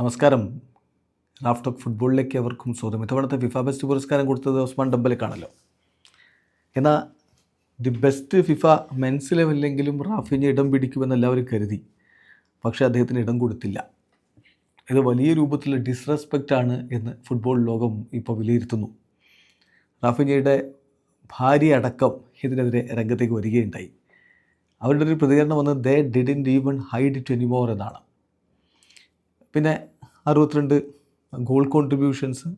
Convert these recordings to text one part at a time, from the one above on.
നമസ്കാരം. Raf talk ഫുട്ബോളിലേക്ക് അവർക്കും സ്വാഗതം. ഇത്തവണത്തെ ഫിഫ ബെസ്റ്റ് പുരസ്കാരം കൊടുത്തത് ഉസ്മാൻ ഡംബലക്കാണല്ലോ. എന്നാൽ ദി ബെസ്റ്റ് ഫിഫ മെൻസ് ലെവലിലെങ്കിലും റാഫിന് ഇടം പിടിക്കുമെന്ന് എല്ലാവരും കരുതി. പക്ഷേ അദ്ദേഹത്തിന് ഇടം കൊടുത്തില്ല. ഇത് വലിയ രൂപത്തിലുള്ള ഡിസ്റെസ്പെക്റ്റ് ആണ് എന്ന് ഫുട്ബോൾ ലോകം ഇപ്പോൾ വിലയിരുത്തുന്നു. റാഫിഞ്ഞയുടെ ഭാര്യ അടക്കം ഇതിനെതിരെ രംഗത്തേക്ക് വരികയുണ്ടായി. അവരുടെ ഒരു പ്രതികരണം വന്നത് they didn't even hide it anymore എന്നാണ്. പിന്നെ അറുപത്തിരണ്ട് ഗോൾ കോൺട്രിബ്യൂഷൻസ്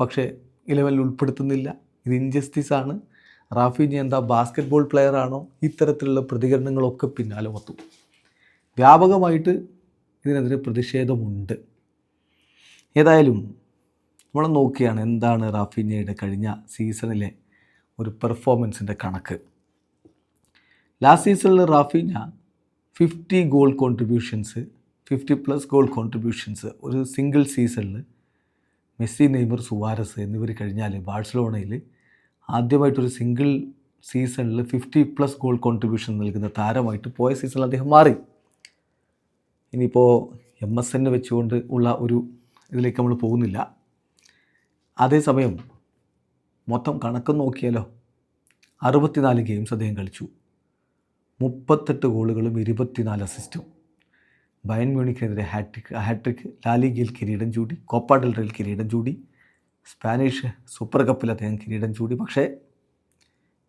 പക്ഷേ ഇലവനിൽ ഉൾപ്പെടുത്തുന്നില്ല. ഇത് ഇൻജസ്റ്റിസ് ആണ്. റാഫിഞ്ഞി എന്താ ബാസ്ക്കറ്റ് ബോൾ പ്ലെയർ ആണോ? ഇത്തരത്തിലുള്ള പ്രതികരണങ്ങളൊക്കെ പിന്നാലെ വത്തു വ്യാപകമായിട്ട് ഇതിനെതിരെ പ്രതിഷേധമുണ്ട്. ഏതായാലും നമ്മൾ നോക്കിയാണ് എന്താണ് റാഫിഞ്ഞയുടെ കഴിഞ്ഞ സീസണിലെ ഒരു പെർഫോമൻസിന്റെ കണക്ക്. ലാസ്റ്റ് സീസണിൽ Raphinha fifty goal contributions fifty plus goal contributions ഒരു സിംഗിൾ സീസണിൽ മെസ്സി നെയ്മർ സുവാരസ് എന്നിവർ കഴിഞ്ഞാൽ ബാഴ്സലോണയിൽ ആദ്യമായിട്ടൊരു സിംഗിൾ സീസണിൽ ഫിഫ്റ്റി പ്ലസ് ഗോൾ കോൺട്രിബ്യൂഷൻ നൽകുന്ന താരമായിട്ട് പോയ സീസണിൽ അദ്ദേഹം മാറി. ഇനിയിപ്പോൾ എം എസ് എന്നെ വെച്ചുകൊണ്ട് ഉള്ള ഒരു ഇതിലേക്ക് നമ്മൾ പോകുന്നില്ല. അതേസമയം മൊത്തം കണക്ക് നോക്കിയാലോ അറുപത്തിനാല് ഗെയിംസ് അദ്ദേഹം കളിച്ചു. മുപ്പത്തെട്ട് ഗോളുകളും ഇരുപത്തിനാല് അസിസ്റ്റും. ബയൻ മ്യൂണിക്കിനെതിരെ ഹാട്രിക് ഹാട്രിക് ലാലിഗയിൽ കിരീടം ചൂടി കോപ്പ ഡെൽ റേയിൽ കിരീടം ചൂടി സ്പാനിഷ് സൂപ്പർ കപ്പിൽ അദ്ദേഹം കിരീടം ചൂടി പക്ഷേ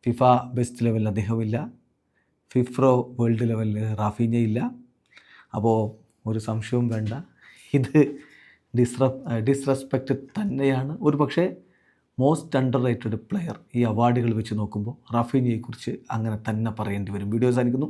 ഫിഫ ബെസ്റ്റ് ലെവലിൽ അദ്ദേഹമില്ല ഫിഫ്രോ വേൾഡ് ലെവലിൽ റാഫീഞ്ഞ ഇല്ല. അപ്പോൾ ഒരു സംശയവും വേണ്ട. ഇത് ഡിസ്റ ഡിസ്റെസ്പെക്റ്റ് തന്നെയാണ്. ഒരു പക്ഷേ മോസ്റ്റ് അണ്ടർ റേറ്റഡ് പ്ലെയർ ഈ അവാർഡുകൾ വെച്ച് നോക്കുമ്പോൾ റാഫീനിയെക്കുറിച്ച് അങ്ങനെ തന്നെ പറയേണ്ടി വരും. വീഡിയോ സാധിക്കുന്നു